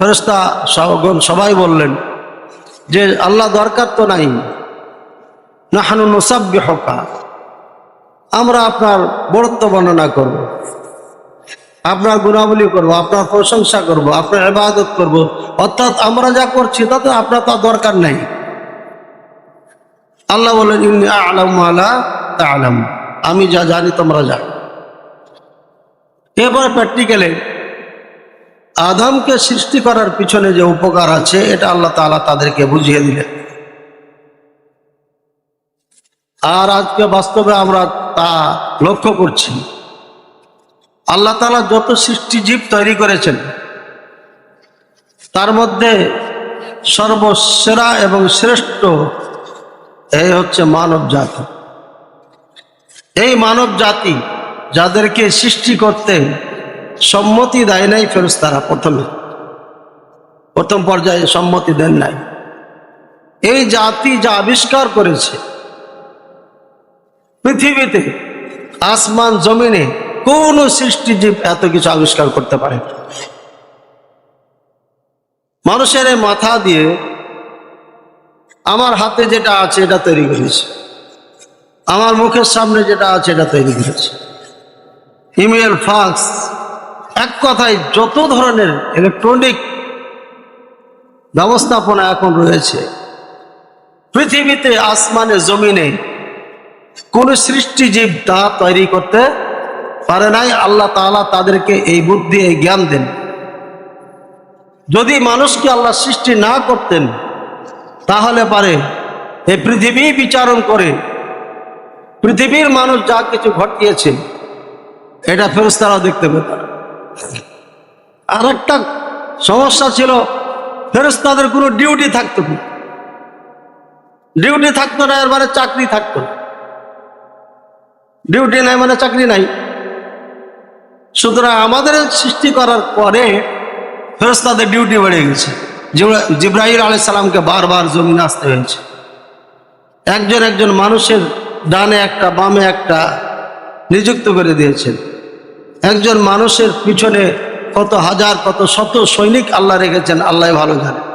ফেরস্তা সহগণ সবাই বললেন, যে আল্লাহ দরকার তো নাই। নাহানু নসাব্য হকা আমরা আপনার বড়ত্ব বর্ণনা করব। আপনার গুণাবলী করব, আপনার প্রশংসা করব, আপনার ইবাদত করব। অর্থাৎ আমরা যা করছি তাতে আপনার তো দরকার নেই। আল্লাহ বলেন ইন্নি আলাম আলা তা আলাম আমি যা জানি তোমরা যা এরপরে প্র্যাকটিক্যালে আদমকে সৃষ্টি করার পিছনে যে উপকার আছে, এটা আল্লাহ তাআলা তাদেরকে বুঝিয়ে দিলেন। আর আজকে বাস্তবে আমরা তা লক্ষ্য করছি। আল্লাহ তাআলা যত সৃষ্টিজীব তৈরি করেছেন, তার মধ্যে সর্বসেরা এবং শ্রেষ্ঠ এই হচ্ছে মানব জাতি। এই মানব জাতি যাদেরকে সৃষ্টি করতে সম্মতি দেয় নাই ফেরস্তারা প্রথমে। প্রথম পর্যায়ে সম্মতি দেন নাই। এই জাতি যা আবিষ্কার করেছে, পৃথিবীতে, আসমান, জমিনে কোন সৃষ্টিজীব এত কিছু আবিষ্কার করতে পারে মানুষের মাথা দিয়ে আমার হাতে যেটা আছে এটা তৈরি করেছে। আমার মুখের সামনে যেটা আছে এটা তৈরি করেছে। ইমেল ফাক্স এক কথায় যত ধরনের ইলেকট্রনিক ব্যবস্থাপনা এখন রয়েছে, পৃথিবীতে আসমানে জমিনে কোন সৃষ্টিজীব তা তৈরি করতে পারে নাই, আল্লাহ তাআলা তাদেরকে এই বুদ্ধি, এই জ্ঞান দেন। যদি মানুষকে আল্লাহ সৃষ্টি না করতেন, তাহলে পারে এই পৃথিবী বিচারণ করে, পৃথিবীর মানুষ যা কিছু ঘটিয়েছে, এটা ফেরস্তারা দেখতে পেত আর একটা সমস্যা ছিল ফেরস্তাদের কোনো ডিউটি থাকতো না। ডিউটি থাকতো না, এর মানে চাকরি থাকতো না। ডিউটি নাই মানে চাকরি নাই। সুতরাং আমাদের সৃষ্টি করার পরে ফেরস্তাদের ডিউটি বেড়ে গেছে। জিব্রাহিল আলাই সালামকে বারবার জমিনে আসতে হয়েছে। একজন একজন মানুষের ডানে একটা, বামে একটা নিযুক্ত করে দিয়েছেন। একজন মানুষের পিছনে কত হাজার কত শত সৈনিক আল্লাহ রেখেছেন আল্লাহ ভালো জানে।